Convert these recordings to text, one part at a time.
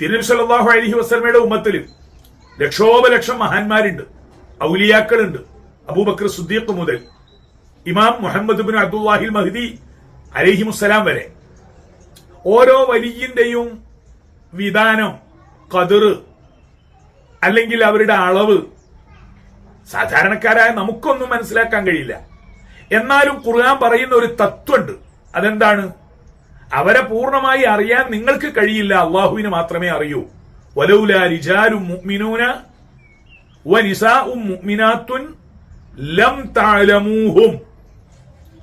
തിരുനബി സല്ലല്ലാഹു അലൈഹി വസല്ലമയുടെ ഉമ്മത്തിൽ ലക്ഷോപലക്ഷം മഹാന്മാരുണ്ട് ഔലിയാക്കളുണ്ട്. അബൂബക്കർ സുദ്ദീഖ് മുതൽ ഇമാം മുഹമ്മദ് ബിൻ അബ്ദുല്ലാഹിൽ മഹദി അലഹിമുസ്സലാം വരെ. ഓരോ വലിയന്റെയും വിധാനം കതിറ് അല്ലെങ്കിൽ അവരുടെ അളവ് സാധാരണക്കാരായ നമുക്കൊന്നും മനസ്സിലാക്കാൻ കഴിയില്ല. എന്നാലും ഖുർആൻ പറയുന്ന ഒരു തത്വമുണ്ട്. അതെന്താണ്? അവരെ പൂർണമായി അറിയാൻ നിങ്ങൾക്ക് കഴിയില്ല. അള്ളാഹുവിന് മാത്രമേ അറിയൂ. വലൗല മുഅ്മിനൂന ലം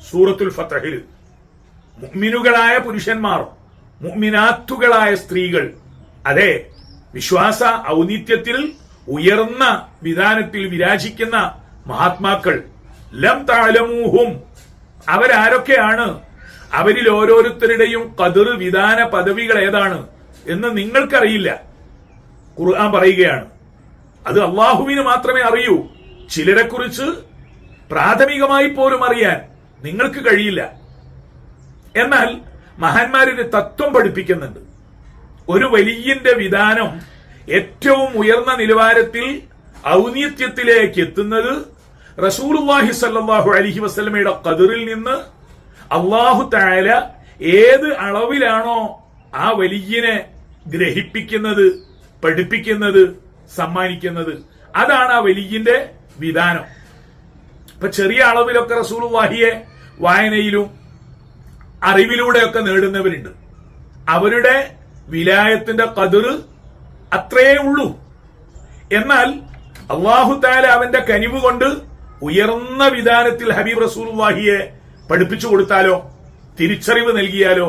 സൂറത്തുൽ ഫതഹിൽ മുഅ്മിനുകളായ പുരുഷന്മാർ മുഅ്മിനാത്തുകളായ സ്ത്രീകൾ. അതെ വിശ്വാസ ഔന്നിത്യത്തിൽ ഉയർന്ന വിധാനത്തിൽ വിരാജിക്കുന്ന മഹാത്മാക്കൾ. ലം താലമൂഹും അവരാരൊക്കെയാണ്? അവരിൽ ഓരോരുത്തരുടെയും കതിർ വിധാന പദവികൾ ഏതാണ് എന്ന് നിങ്ങൾക്കറിയില്ല. ഖുർആൻ പറയുകയാണ്. അത് അള്ളാഹുവിന് മാത്രമേ അറിയൂ. ചിലരെ കുറിച്ച് പ്രാഥമികമായി പോലും അറിയാൻ നിങ്ങൾക്ക് കഴിയില്ല. എന്നാൽ മഹാന്മാരുടെ തത്വം പഠിപ്പിക്കുന്നുണ്ട്. ഒരു വലിയന്റെ വിധാനം ഏറ്റവും ഉയർന്ന നിലവാരത്തിൽ ഔന്നിത്യത്തിലേക്ക് എത്തുന്നത് റസൂലുള്ളാഹി സല്ലല്ലാഹു അലഹി വസ്ലമയുടെ കതിറിൽ നിന്ന് അള്ളാഹു താല ഏത് അളവിലാണോ ആ വലിയനെ ഗ്രഹിപ്പിക്കുന്നത് പഠിപ്പിക്കുന്നത് സമ്മാനിക്കുന്നത്. അതാണ് ആ വലിയന്റെ വിധാനം. ഇപ്പൊ ചെറിയ അളവിലൊക്കെ റസൂലുള്ളാഹിയെ വായനയിലും അറിവിലൂടെയൊക്കെ നേടുന്നവരുണ്ട്. അവരുടെ വിലായത്തിന്റെ കതിറ് അത്രയേ ഉള്ളൂ. എന്നാൽ അള്ളാഹു താല അവന്റെ കനിവ് കൊണ്ട് ഉയർന്ന വിധാനത്തിൽ ഹബീബ് റസൂൽവാഹിയെ പഠിപ്പിച്ചു കൊടുത്താലോ? തിരിച്ചറിവ് നൽകിയാലോ?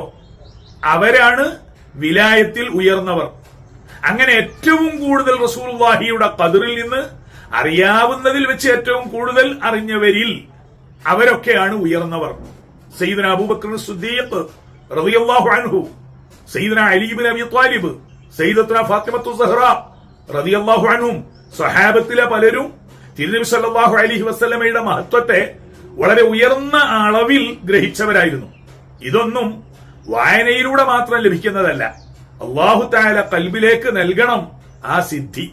അവരാണ് വിലായത്തിൽ ഉയർന്നവർ. അങ്ങനെ ഏറ്റവും കൂടുതൽ റസൂൽ വാഹിയുടെ കതിറിൽ നിന്ന് അറിയാവുന്നതിൽ വെച്ച് ഏറ്റവും കൂടുതൽ അറിഞ്ഞവരിൽ അവരൊക്കെയാണ് ഉയർന്നവർ. സയ്യിദന അബൂബക്കർ സുദ്ദീഖ് അൻഹു സയ്യിദന അലി ഇബ്നു അബി ത്വാലിബ് സയ്യിദത്തുന ഫാത്തിമത്തു സഹ്റ റളിയല്ലാഹു അൻഹും പലരും തിരുനബി സല്ലല്ലാഹു അലൈഹി വസല്ലമയുടെ മഹത്വത്തെ വളരെ ഉയർന്ന അളവിൽ ഗ്രഹിച്ചവരായിരുന്നു. ഇതൊന്നും വായനയിലൂടെ മാത്രം ലഭിക്കുന്നതല്ല. അള്ളാഹു താല കൽബിലേക്ക് നൽകണം ആ സിദ്ധി.